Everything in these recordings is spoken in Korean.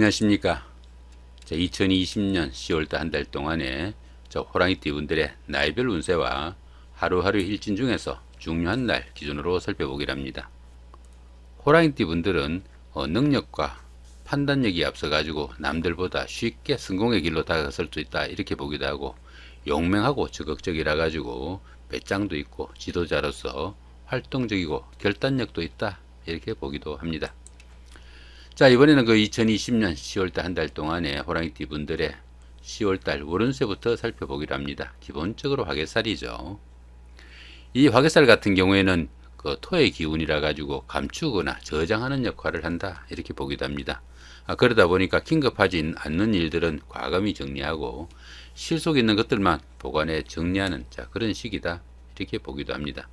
안녕하십니까. 자, 2020년 10월달 한 달 동안에 저 호랑이띠 분들의 나이별 운세와 하루하루 일진 중에서 중요한 날 기준으로 살펴보기를 합니다. 호랑이띠 분들은 어, 능력과 판단력이 앞서가지고 남들보다 쉽게 성공의 길로 다가설 수 있다 이렇게 보기도 하고 용맹하고 적극적이라 가지고 배짱도 있고 지도자로서 활동적이고 결단력도 있다 이렇게 보기도 합니다. 자 이번에는 그 2020년 10월달 한 달 동안의 호랑이띠 분들의 10월달 월운세부터 살펴보기로 합니다. 기본적으로 화개살이죠. 이 화개살 같은 경우에는 그 토의 기운이라 가지고 감추거나 저장하는 역할을 한다 이렇게 보기도 합니다. 아, 그러다 보니까 긴급하지 않는 일들은 과감히 정리하고 실속 있는 것들만 보관해 정리하는 자 그런 시기다 이렇게 보기도 합니다.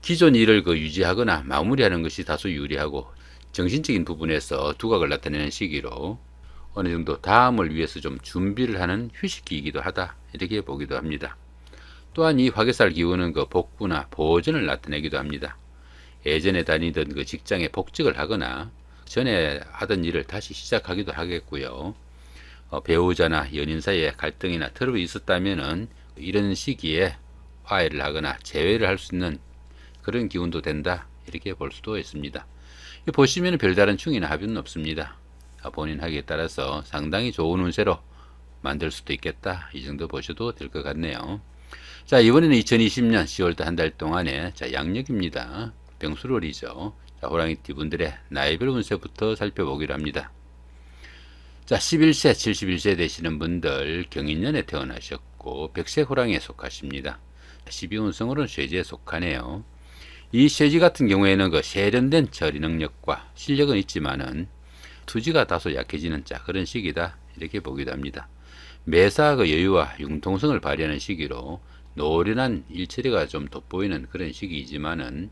기존 일을 그 유지하거나 마무리하는 것이 다소 유리하고 정신적인 부분에서 두각을 나타내는 시기로 어느 정도 다음을 위해서 좀 준비를 하는 휴식기이기도 하다 이렇게 보기도 합니다. 또한 이 화개살 기운은 그 복구나 보전을 나타내기도 합니다. 예전에 다니던 그 직장에 복직을 하거나 전에 하던 일을 다시 시작하기도 하겠고요. 어, 배우자나 연인 사이에 갈등이나 트러블이 있었다면은 이런 시기에 화해를 하거나 재회를 할 수 있는 그런 기운도 된다 이렇게 볼 수도 있습니다. 보시면 별다른 충이나 합의는 없습니다. 아, 본인 하기에 따라서 상당히 좋은 운세로 만들 수도 있겠다. 이 정도 보셔도 될 것 같네요. 자, 이번에는 2020년 10월달 한 달 동안의 자, 양력입니다. 병수월이죠. 자, 호랑이띠 분들의 나이별 운세부터 살펴보기로 합니다. 자, 11세, 71세 되시는 분들 경인년에 태어나셨고 백세 호랑이에 속하십니다. 12운성으로는 쇠지에 속하네요. 이 쇠지 같은 경우에는 그 세련된 처리 능력과 실력은 있지만은 투지가 다소 약해지는 자 그런 시기다 이렇게 보기도 합니다. 매사 그 여유와 융통성을 발휘하는 시기로 노련한 일처리가 좀 돋보이는 그런 시기이지만은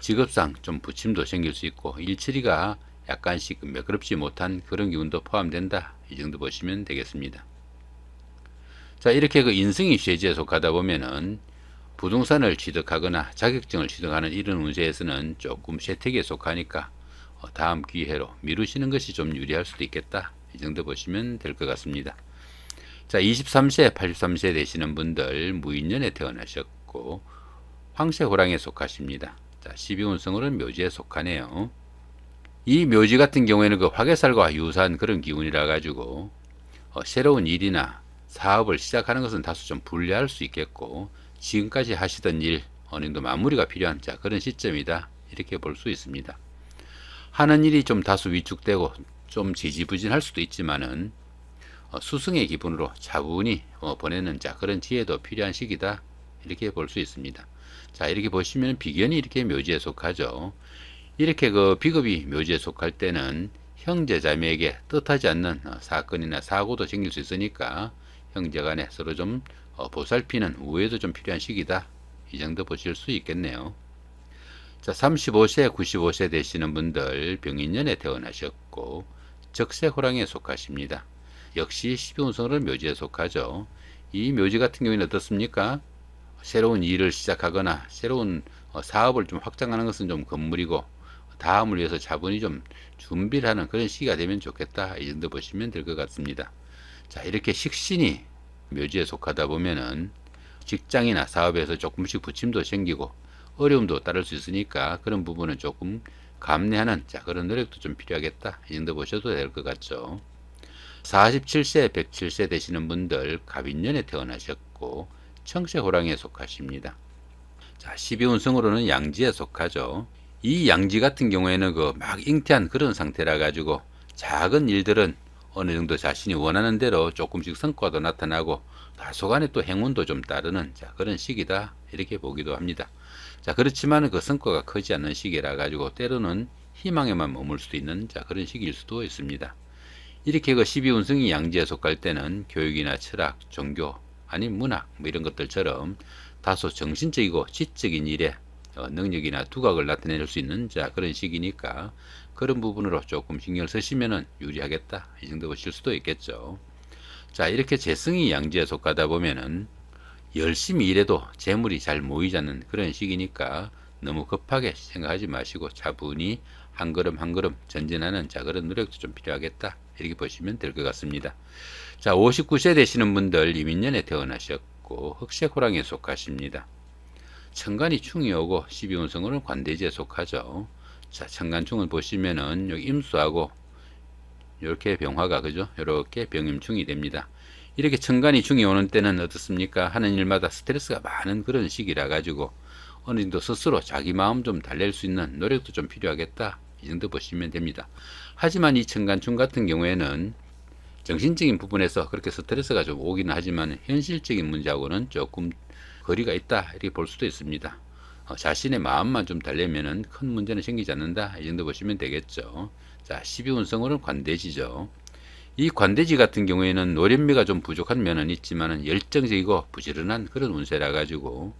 직업상 좀 부침도 생길 수 있고 일처리가 약간씩 매끄럽지 못한 그런 기운도 포함된다 이 정도 보시면 되겠습니다. 자 이렇게 그 인성이 쇠지에 속하다 보면은 부동산을 취득하거나 자격증을 취득하는 이런 운세에서는 조금 쇠퇴기에 속하니까 어, 다음 기회로 미루시는 것이 좀 유리할 수도 있겠다. 이 정도 보시면 될 것 같습니다. 자, 23세, 83세 되시는 분들 무인년에 태어나셨고 황새 호랑이에 속하십니다. 자, 12운성으로는 묘지에 속하네요. 이 묘지 같은 경우에는 그 화개살과 유사한 그런 기운이라 가지고 어, 새로운 일이나 사업을 시작하는 것은 다소 좀 불리할 수 있겠고 지금까지 하시던 일 어느 정도 마무리가 필요한 자 그런 시점이다 이렇게 볼 수 있습니다. 하는 일이 좀 다소 위축되고 좀 지지부진할 수도 있지만은 어, 수승의 기분으로 차분히 어, 보내는 자 그런 지혜도 필요한 시기다 이렇게 볼 수 있습니다. 자 이렇게 보시면 비견이 이렇게 묘지에 속하죠. 이렇게 그 비급이 묘지에 속할 때는 형제자매에게 뜻하지 않는 어, 사건이나 사고도 생길 수 있으니까 형제간에 서로 좀 어, 보살피는 우애도 좀 필요한 시기다. 이 정도 보실 수 있겠네요. 자, 35세, 95세 되시는 분들 병인년에 태어나셨고 적세 호랑이에 속하십니다. 역시 12운성으로 묘지에 속하죠. 이 묘지 같은 경우에는 어떻습니까? 새로운 일을 시작하거나 새로운 어, 사업을 좀 확장하는 것은 좀 건물이고 다음을 위해서 자본이 좀 준비를 하는 그런 시기가 되면 좋겠다. 이 정도 보시면 될 것 같습니다. 자, 이렇게 식신이 묘지에 속하다 보면은 직장이나 사업에서 조금씩 부침도 생기고 어려움도 따를 수 있으니까 그런 부분은 조금 감내하는 자 그런 노력도 좀 필요하겠다. 이 정도 보셔도 될 것 같죠. 47세 107세 되시는 분들 갑인년에 태어나셨고 청세 호랑이에 속하십니다. 자 12운성으로는 양지에 속하죠. 이 양지 같은 경우에는 그 막 잉태한 그런 상태라 가지고 작은 일들은 어느 정도 자신이 원하는 대로 조금씩 성과도 나타나고 다소간에 또 행운도 좀 따르는 자, 그런 시기다 이렇게 보기도 합니다. 자 그렇지만 그 성과가 크지 않는 시기라 가지고 때로는 희망에만 머물 수도 있는 자, 그런 시기일 수도 있습니다. 이렇게 그 12운성이 양지에 속할 때는 교육이나 철학, 종교, 아니 문학 뭐 이런 것들처럼 다소 정신적이고 지적인 일에 어, 능력이나 두각을 나타낼 수 있는 자 그런 시기니까 그런 부분으로 조금 신경을 쓰시면은 유리하겠다 이 정도 보실 수도 있겠죠. 자 이렇게 재성이 양지에 속하다 보면은 열심히 일해도 재물이 잘 모이지 않는 그런 시기니까 너무 급하게 생각하지 마시고 차분히 한 걸음 한 걸음 전진하는 자 그런 노력도 좀 필요하겠다 이렇게 보시면 될 것 같습니다. 자 59세 되시는 분들 이민년에 태어나셨고 흑색 호랑이에 속하십니다. 천간이 충이 오고 12운성으로는 관대지에 속하죠. 자 천간충을 보시면은 여기 임수하고 이렇게 병화가 그죠? 이렇게 병임충이 됩니다. 이렇게 천간이 충이 오는 때는 어떻습니까? 하는 일마다 스트레스가 많은 그런 시기라 가지고 어느 정도 스스로 자기 마음 좀 달랠 수 있는 노력도 좀 필요하겠다. 이 정도 보시면 됩니다. 하지만 이 천간충 같은 경우에는 정신적인 부분에서 그렇게 스트레스가 좀 오기는 하지만 현실적인 문제하고는 조금 거리가 있다 이렇게 볼 수도 있습니다. 어, 자신의 마음만 좀 달래면은 큰 문제는 생기지 않는다 이 정도 보시면 되겠죠. 자 12운성으로는 관대지죠. 이 관대지 같은 경우에는 노련미가 좀 부족한 면은 있지만은 열정적이고 부지런한 그런 운세라 가지고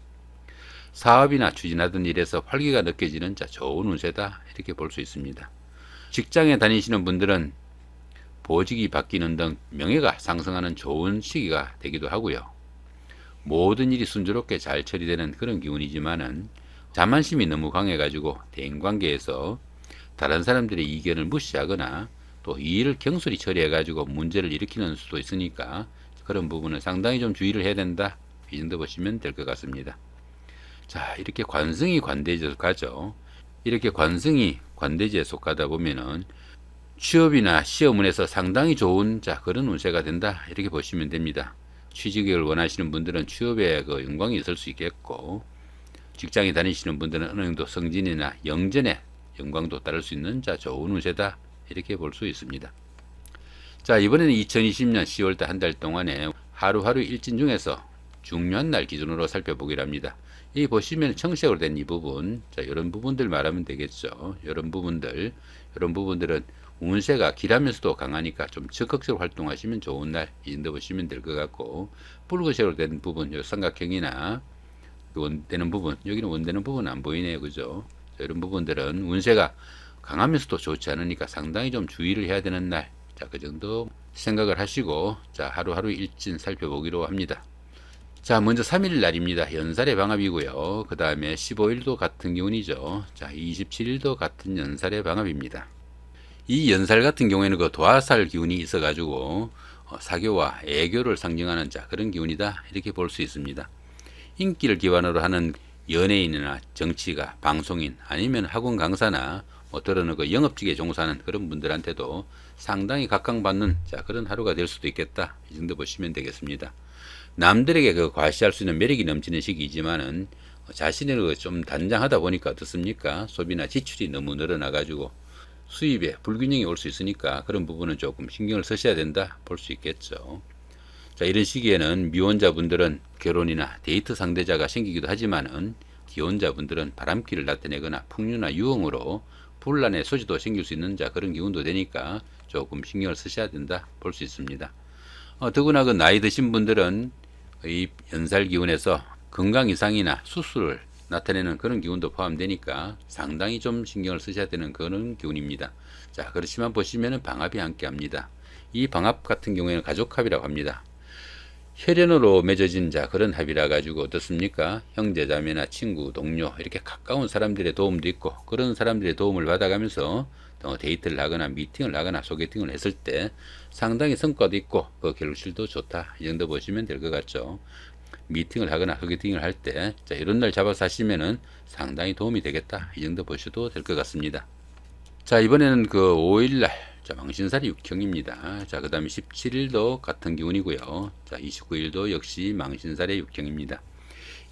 사업이나 추진하던 일에서 활기가 느껴지는 자 좋은 운세다 이렇게 볼 수 있습니다. 직장에 다니시는 분들은 보직이 바뀌는 등 명예가 상승하는 좋은 시기가 되기도 하고요. 모든 일이 순조롭게 잘 처리되는 그런 기운이지만은 자만심이 너무 강해가지고 대인관계에서 다른 사람들의 이견을 무시하거나 또이 일을 경솔히 처리해가지고 문제를 일으키는 수도 있으니까 그런 부분은 상당히 좀 주의를 해야 된다. 이 정도 보시면 될 것 같습니다. 자, 이렇게 관성이 관대지에 속하죠. 이렇게 관성이 관대지에 속하다 보면은 취업이나 시험운에서 상당히 좋은 자 그런 운세가 된다 이렇게 보시면 됩니다. 취직을 원하시는 분들은 취업에 그 영광이 있을 수 있겠고 직장에 다니시는 분들은 어느 정도 성진이나 영전에 영광도 따를 수 있는 자 좋은 운세다 이렇게 볼 수 있습니다. 자 이번에는 2020년 10월달 한 달 동안에 하루하루 일진 중에서 중요한 날 기준으로 살펴보기로 합니다. 이 보시면 청색으로 된 이 부분, 자 이런 부분들 말하면 되겠죠. 이런 부분들, 이런 부분들은 운세가 길하면서도 강하니까 좀 적극적으로 활동하시면 좋은 날이 정도 보시면 될 것 같고 붉은색으로 된 부분, 요 삼각형이나 원되는 부분, 여기는 원되는 부분 안 보이네요, 그죠? 자, 이런 부분들은 운세가 강하면서도 좋지 않으니까 상당히 좀 주의를 해야 되는 날, 자 그 정도 생각을 하시고 자 하루하루 일진 살펴보기로 합니다. 자, 먼저 3일 날입니다. 연살의 방합이고요. 그 다음에 15일도 같은 기운이죠. 자, 27일도 같은 연살의 방합입니다. 이 연살 같은 경우에는 그 도화살 기운이 있어 가지고 어, 사교와 애교를 상징하는 자 그런 기운이다 이렇게 볼 수 있습니다. 인기를 기반으로 하는 연예인이나 정치가 방송인 아니면 학원 강사나 뭐 또는 그 영업직에 종사하는 그런 분들한테도 상당히 각광받는 자 그런 하루가 될 수도 있겠다 이 정도 보시면 되겠습니다. 남들에게 그 과시할 수 있는 매력이 넘치는 시기이지만은 자신의 그좀 단장하다 보니까 어떻습니까? 소비나 지출이 너무 늘어나 가지고 수입에 불균형이 올 수 있으니까 그런 부분은 조금 신경을 쓰셔야 된다 볼 수 있겠죠. 자, 이런 시기에는 미혼자분들은 결혼이나 데이트 상대자가 생기기도 하지만은 기혼자분들은 바람기를 나타내거나 풍류나 유흥으로 분란의 소지도 생길 수 있는 자 그런 기운도 되니까 조금 신경을 쓰셔야 된다 볼 수 있습니다. 어, 더구나 그 나이 드신 분들은 이 연살 기운에서 건강 이상이나 수술을 나타내는 그런 기운도 포함되니까 상당히 좀 신경을 쓰셔야 되는 그런 기운입니다. 자, 그렇지만 보시면은 방합이 함께 합니다. 이 방합 같은 경우에는 가족합이라고 합니다. 혈연으로 맺어진 자 그런 합이라 가지고 어떻습니까? 형제 자매나 친구, 동료 이렇게 가까운 사람들의 도움도 있고 그런 사람들의 도움을 받아가면서 또 데이트를 하거나 미팅을 하거나 소개팅을 했을 때 상당히 성과도 있고 그 결실도 좋다 이 정도 보시면 될 것 같죠. 미팅을 하거나 소개팅을 할 때 이런 날 잡아서 하시면은 상당히 도움이 되겠다 이 정도 보셔도 될 것 같습니다. 자 이번에는 그 5일날 자 망신살이 육형입니다. 자 그 다음에 17일도 같은 기운이고요. 자 29일도 역시 망신살의 육형입니다.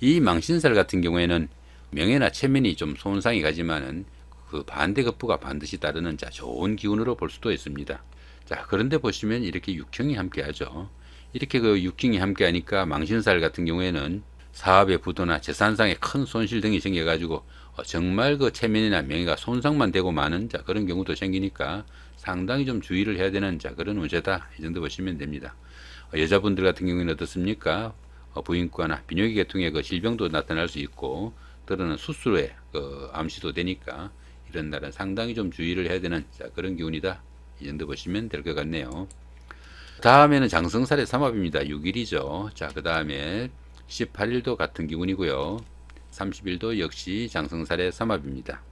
이 망신살 같은 경우에는 명예나 체면이 좀 손상이 가지만은 그 반대급부가 반드시 따르는 자 좋은 기운으로 볼 수도 있습니다. 자 그런데 보시면 이렇게 육형이 함께하죠. 이렇게 그 육형이 함께하니까 망신살 같은 경우에는 사업의 부도나 재산상의 큰 손실 등이 생겨가지고 어, 정말 그 체면이나 명예가 손상만 되고 마는 자 그런 경우도 생기니까 상당히 좀 주의를 해야 되는 자 그런 문제다 이 정도 보시면 됩니다. 어, 여자분들 같은 경우에는 어떻습니까? 어, 부인과나 비뇨기 계통의 그 질병도 나타날 수 있고 또는 수술에 그 암시도 되니까 이런 날은 상당히 좀 주의를 해야 되는 자, 그런 기운이다. 이 정도 보시면 될 것 같네요. 다음에는 장성살의 삼합입니다. 6일이죠. 자, 그 다음에 18일도 같은 기운이고요. 30일도 역시 장성살의 삼합입니다.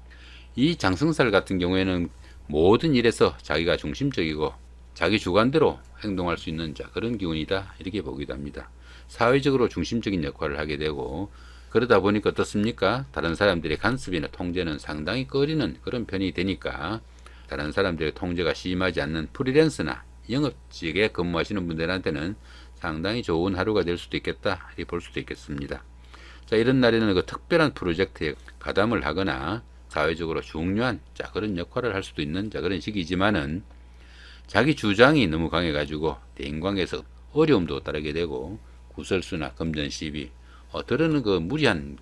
이 장승살 같은 경우에는 모든 일에서 자기가 중심적이고 자기 주관대로 행동할 수 있는 자 그런 기운이다 이렇게 보기도 합니다. 사회적으로 중심적인 역할을 하게 되고 그러다 보니까 어떻습니까? 다른 사람들의 간섭이나 통제는 상당히 꺼리는 그런 편이 되니까 다른 사람들의 통제가 심하지 않는 프리랜서나 영업직에 근무하시는 분들한테는 상당히 좋은 하루가 될 수도 있겠다 이렇게 볼 수도 있겠습니다. 자 이런 날에는 그 특별한 프로젝트에 가담을 하거나 사회적으로 중요한 자 그런 역할을 할 수도 있는 자 그런 시기지만은 자기 주장이 너무 강해 가지고 대인관계에서 어려움도 따르게 되고 구설수나 금전 시비 어, 들으는 그 무리한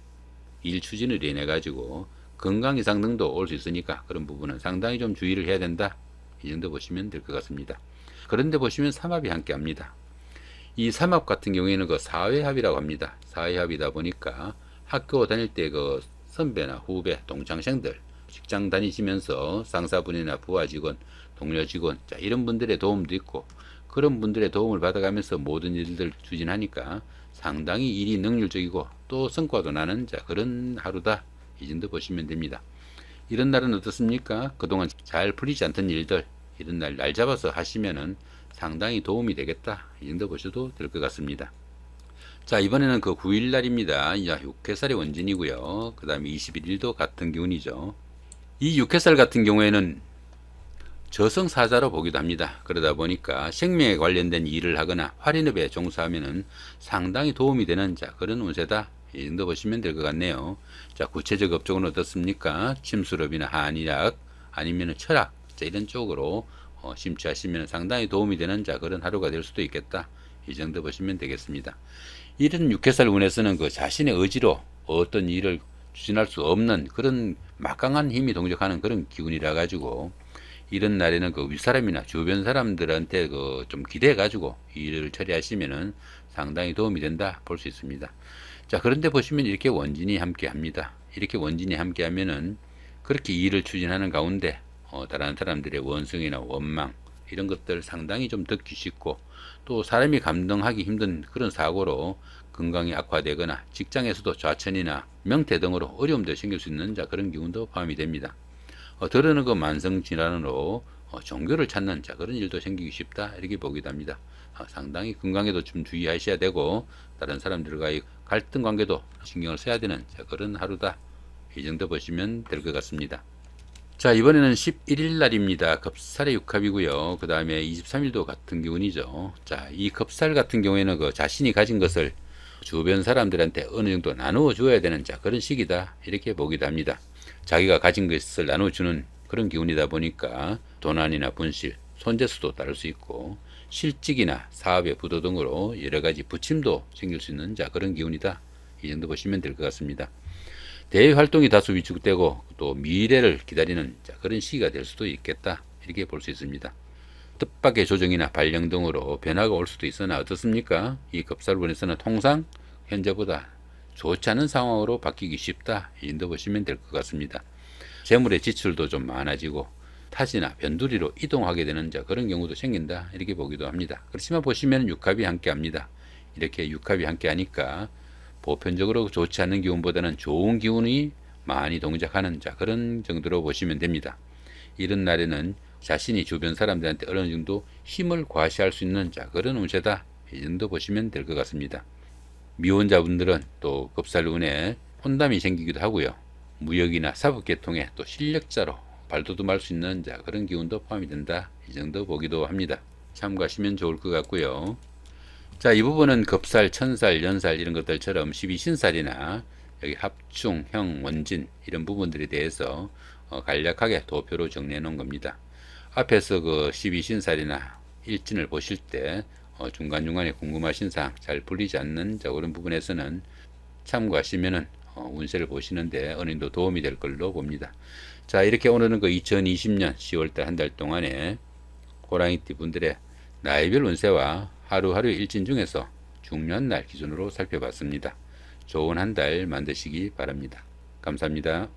일 추진을 인해 가지고 건강 이상 등도 올 수 있으니까 그런 부분은 상당히 좀 주의를 해야 된다 이 정도 보시면 될 것 같습니다. 그런데 보시면 삼합이 함께 합니다. 이 삼합 같은 경우에는 그 사회합이라고 합니다. 사회합이다 보니까 학교 다닐 때 그 선배나 후배, 동창생들, 직장 다니시면서 상사분이나 부하 직원, 동료 직원, 자, 이런 분들의 도움도 있고, 그런 분들의 도움을 받아가면서 모든 일들 추진하니까 상당히 일이 능률적이고 또 성과도 나는 자, 그런 하루다. 이 정도 보시면 됩니다. 이런 날은 어떻습니까? 그동안 잘 풀리지 않던 일들, 이런 날 날 잡아서 하시면은 상당히 도움이 되겠다. 이 정도 보셔도 될 것 같습니다. 자, 이번에는 그 9일 날입니다. 야, 육해살의 원진이고요. 그 다음에 21일도 같은 기운이죠. 이 육해살 같은 경우에는 저승사자로 보기도 합니다. 그러다 보니까 생명에 관련된 일을 하거나 활인업에 종사하면은 상당히 도움이 되는 자, 그런 운세다. 이 정도 보시면 될 것 같네요. 자, 구체적 업종은 어떻습니까? 침수업이나 한의학, 아니면 철학, 자, 이런 쪽으로 어, 심취하시면 상당히 도움이 되는 자, 그런 하루가 될 수도 있겠다. 이 정도 보시면 되겠습니다. 이런 육해살 운에서는 그 자신의 의지로 어떤 일을 추진할 수 없는 그런 막강한 힘이 동적하는 그런 기운이라 가지고 이런 날에는 그 윗사람이나 주변 사람들한테 그 좀 기대해 가지고 일을 처리하시면은 상당히 도움이 된다 볼 수 있습니다. 자 그런데 보시면 이렇게 원진이 함께 합니다. 이렇게 원진이 함께 하면은 그렇게 일을 추진하는 가운데 어, 다른 사람들의 원성이나 원망 이런 것들 상당히 좀 듣기 쉽고 또 사람이 감당하기 힘든 그런 사고로 건강이 악화되거나 직장에서도 좌천이나 명퇴 등으로 어려움도 생길 수 있는 자 그런 기운도 포함이 됩니다. 어, 들으는 그 만성 질환으로 어, 종교를 찾는 자 그런 일도 생기기 쉽다 이렇게 보기도 합니다. 어, 상당히 건강에도 좀 주의하셔야 되고 다른 사람들과의 갈등 관계도 신경을 써야 되는 자 그런 하루다 이 정도 보시면 될 것 같습니다. 자 이번에는 11일 날입니다. 급살의 육합이고요. 그 다음에 23일도 같은 기운이죠. 자이 급살 같은 경우에는 그 자신이 가진 것을 주변 사람들한테 어느 정도 나누어 줘야 되는 자 그런 시기다 이렇게 보기도 합니다. 자기가 가진 것을 나눠주는 그런 기운이다 보니까 도난이나 분실, 손재수도 따를 수 있고 실직이나 사업의 부도 등으로 여러 가지 부침도 생길 수 있는 자 그런 기운이다. 이 정도 보시면 될 것 같습니다. 대외 활동이 다소 위축되고 또 미래를 기다리는 자 그런 시기가 될 수도 있겠다. 이렇게 볼 수 있습니다. 뜻밖의 조정이나 발령 등으로 변화가 올 수도 있으나 어떻습니까? 이 급살분에서는 통상 현재보다 좋지 않은 상황으로 바뀌기 쉽다. 이 정도 보시면 될 것 같습니다. 재물의 지출도 좀 많아지고 타지나 변두리로 이동하게 되는 자 그런 경우도 생긴다. 이렇게 보기도 합니다. 그렇지만 보시면 육합이 함께 합니다. 이렇게 육합이 함께 하니까 보편적으로 좋지 않은 기운보다는 좋은 기운이 많이 동작하는 자 그런 정도로 보시면 됩니다. 이런 날에는 자신이 주변 사람들한테 어느 정도 힘을 과시할 수 있는 자 그런 운세다. 이 정도 보시면 될 것 같습니다. 미혼자분들은 또 급살운에 혼담이 생기기도 하고요. 무역이나 사법계통에 또 실력자로 발돋움할 수 있는 자 그런 기운도 포함이 된다. 이 정도 보기도 합니다. 참고하시면 좋을 것 같고요. 자, 이 부분은 급살, 천살, 연살 이런 것들처럼 12신살이나 여기 합충, 형, 원진 이런 부분들에 대해서 어, 간략하게 도표로 정리해 놓은 겁니다. 앞에서 그 12신살이나 일진을 보실 때 어, 중간중간에 궁금하신 사항 잘 풀리지 않는 자 그런 부분에서는 참고하시면은 어, 운세를 보시는데 어느 정도 도움이 될 걸로 봅니다. 자 이렇게 오늘은 그 2020년 10월달 한 달 동안에 호랑이띠 분들의 나이별 운세와 하루하루 일진 중에서 중요한 날 기준으로 살펴봤습니다. 좋은 한 달 만드시기 바랍니다. 감사합니다.